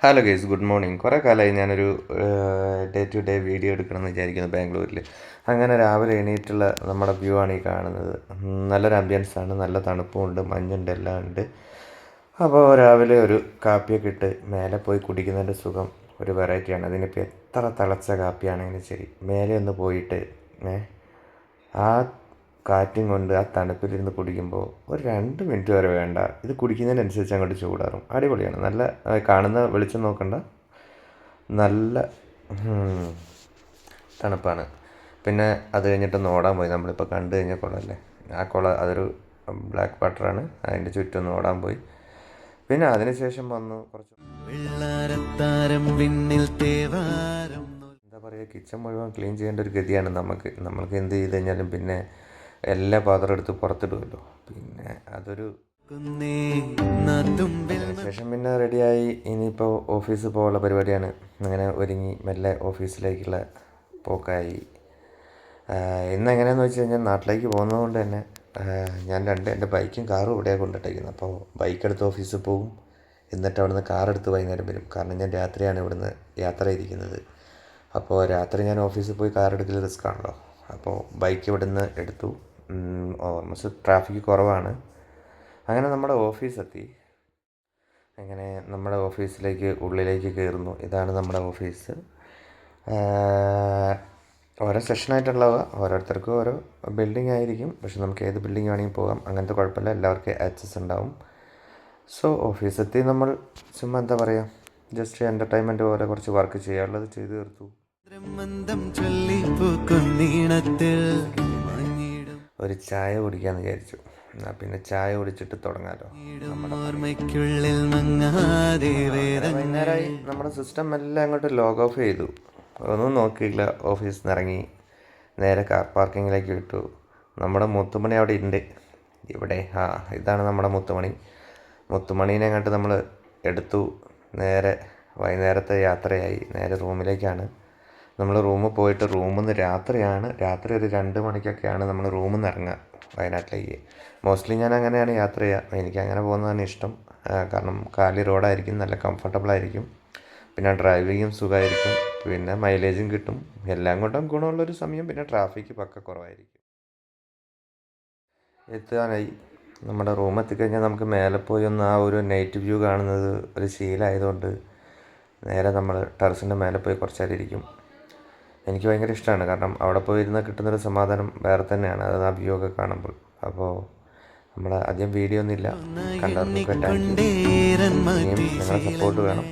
Hello guys good morning കുറേ കാലമായി ഞാനൊരു ഡേ ടു ഡേ വീഡിയോ എടുക്കണമെന്ന് വിചാരിക്കുന്നു ബാംഗ്ലൂരിൽ അങ്ങനെ രാവിലെ എണീറ്റുള്ള നമ്മുടെ വ്യൂ ആണ് ഈ കാണുന്നത്. നല്ലൊരു ആംബിയൻസ് ആണ് നല്ല തണുപ്പും തണുപ്പുമുണ്ട് മഞ്ഞുണ്ട് എല്ലാം ഉണ്ട്. അപ്പോൾ രാവിലെ ഒരു കാപ്പിയൊക്കെ ഇട്ട് മേലെ പോയി കുടിക്കുന്നതിന്റെ സുഖം ഒരു വെറൈറ്റിയാണ് അതിനിപ്പോൾ എത്ര തിളച്ച കാപ്പിയാണെങ്കിലും ശരി മേലെ ഒന്ന് പോയിട്ട് ആ കാറ്റും കൊണ്ട് ആ തണുപ്പിലിരുന്ന് കുടിക്കുമ്പോൾ ഒരു രണ്ട് മിനിറ്റ് വരെ വേണ്ട. ഇത് കുടിക്കുന്നതിനനുസരിച്ച് അങ്ങോട്ട് ചൂടാറും. അടിപൊളിയാണ്. നല്ല കാണുന്ന വെളിച്ചം നോക്കണ്ട. നല്ല തണുപ്പാണ്. പിന്നെ അത് കഴിഞ്ഞിട്ട് ഓടാൻ പോയി. നമ്മളിപ്പോൾ കണ്ടു കഴിഞ്ഞ കുളമല്ലേ ആ കുളം അതൊരു ബ്ലാക്ക് വാട്ടറാണ്. അതിന്റെ ചുറ്റും ഒന്ന് ഓടാൻ പോയി. പിന്നെ അതിനുശേഷം വന്നു കുറച്ച് എന്താ പറയുക കിച്ചൺ മുഴുവൻ ക്ലീൻ ചെയ്യേണ്ട ഒരു ഗതിയാണ് നമുക്ക്. നമ്മൾക്ക് എന്ത് ചെയ്ത് കഴിഞ്ഞാലും പിന്നെ എല്ലാ പാത്രം എടുത്ത് പുറത്തിടുമല്ലോ പിന്നെ അതൊരു ശേഷം പിന്നെ റെഡിയായി. ഇനിയിപ്പോൾ ഓഫീസിൽ പോകാനുള്ള പരിപാടിയാണ്. അങ്ങനെ ഒരുങ്ങി മെല്ലെ ഓഫീസിലേക്കുള്ള പോക്കായി. ഇന്ന് എങ്ങനെയാണെന്ന് വെച്ച് കഴിഞ്ഞാൽ നാട്ടിലേക്ക് പോകുന്നത് കൊണ്ട് തന്നെ ഞാൻ രണ്ട് എന്റെ ബൈക്കും കാറും ഇവിടെയാണ് കൊണ്ടിട്ടേക്കുന്നത്. അപ്പോൾ ബൈക്ക് എടുത്ത് ഓഫീസിൽ പോകും. എന്നിട്ട് അവിടുന്ന് കാർ എടുത്ത് വൈകുന്നേരം വരും. കാരണം ഞാൻ രാത്രിയാണ് ഇവിടുന്ന് യാത്ര ചെയ്തിരിക്കുന്നത്. അപ്പോൾ രാത്രി ഞാൻ ഓഫീസിൽ പോയി കാർ എടുക്കൽ റിസ്ക് ആണല്ലോ. അപ്പോൾ ബൈക്ക് ഇവിടെ നിന്ന് എടുത്തു ഓൾമോസ്റ്റ് ട്രാഫിക് കുറവാണ്. അങ്ങനെ നമ്മുടെ ഓഫീസെത്തി അങ്ങനെ നമ്മുടെ ഓഫീസിലേക്ക് ഉള്ളിലേക്ക് കയറുന്നു. ഇതാണ് നമ്മുടെ ഓഫീസ് ഓരോ സെഷനായിട്ടുള്ളവ ഓരോരുത്തർക്കും ഓരോ ബിൽഡിംഗ് ആയിരിക്കും. പക്ഷെ നമുക്ക് ഏത് ബിൽഡിംഗ് വേണമെങ്കിൽ പോകാം. അങ്ങനത്തെ കുഴപ്പമില്ല. എല്ലാവർക്കും ആക്സസ് ഉണ്ടാവും. സോ ഓഫീസെത്തി നമ്മൾ ചുമ്മാ എന്താ പറയുക ജസ്റ്റ് എന്റർടൈൻമെന്റ് പോലെ കുറച്ച് വർക്ക് ചെയ്യാനുള്ളത് ചെയ്തു തീർത്തു. മന്ദം ഒരു ചായ കുടിക്കാന്ന് വിചാരിച്ചു. എന്നാ പിന്നെ ചായ കുടിച്ചിട്ട് തുടങ്ങാലോ. ഓർമ്മയ്ക്കുള്ളിൽ വൈകുന്നേരമായി നമ്മുടെ സിസ്റ്റം എല്ലാം അങ്ങോട്ട് ലോഗ് ഓഫ് ചെയ്തു. ഒന്നും നോക്കിയില്ല. ഓഫീസിൽ നിന്ന് ഇറങ്ങി നേരെ കാർ പാർക്കിങ്ങിലേക്ക് വിട്ടു. നമ്മുടെ മുത്തുമണി അവിടെ ഉണ്ട് ഇവിടെ ആ ഇതാണ് നമ്മുടെ മുത്തുമണി. മുത്തുമണീനെ അങ്ങോട്ട് നമ്മൾ എടുത്തു. നേരെ വൈകുന്നേരത്തെ യാത്രയായി. നേരെ റൂമിലേക്കാണ് നമ്മൾ റൂമിൽ പോയിട്ട് റൂമിൽ നിന്ന് രാത്രിയാണ്. രാത്രി ഒരു രണ്ട് മണിക്കൊക്കെയാണ് നമ്മൾ റൂമിൽ നിന്ന് ഇറങ്ങുക വയനാട്ടിലേക്ക്. മോസ്റ്റ്ലി ഞാൻ അങ്ങനെയാണ് യാത്ര ചെയ്യുക എനിക്ക് അങ്ങനെ പോകുന്നതാണ് ഇഷ്ടം. കാരണം കാലി റോഡായിരിക്കും നല്ല കംഫർട്ടബിൾ ആയിരിക്കും പിന്നെ ഡ്രൈവിങ്ങും സുഖമായിരിക്കും പിന്നെ മൈലേജും കിട്ടും. എല്ലാം കൊണ്ടും ഗുണമുള്ളൊരു സമയം. പിന്നെ ട്രാഫിക്ക് പക്ക കുറവായിരിക്കും. എത്താനായി നമ്മുടെ റൂം എത്തിക്കഴിഞ്ഞാൽ നമുക്ക് മേലെ പോയി ഒന്ന് ആ ഒരു നൈറ്റ് വ്യൂ കാണുന്നത് ഒരു ശീലമായതുകൊണ്ട് നേരെ നമ്മൾ ടെറസിന്റെ മേലെ പോയി കുറച്ചേരം ഇരിക്കും. എനിക്ക് ഭയങ്കര ഇഷ്ടമാണ് കാരണം അവിടെ പോയി ഇരുന്ന് കിട്ടുന്നൊരു സമാധാനം വേറെ തന്നെയാണ്. അത് ആ വ്യൂ ഒക്കെ കാണുമ്പോൾ. അപ്പോൾ നമ്മൾ ആദ്യം വീഡിയോ ഒന്നുമില്ല. കണ്ടവർക്കൊക്കെ താങ്ക് യു കൊണ്ടേരൻ സപ്പോർട്ട് വേണം.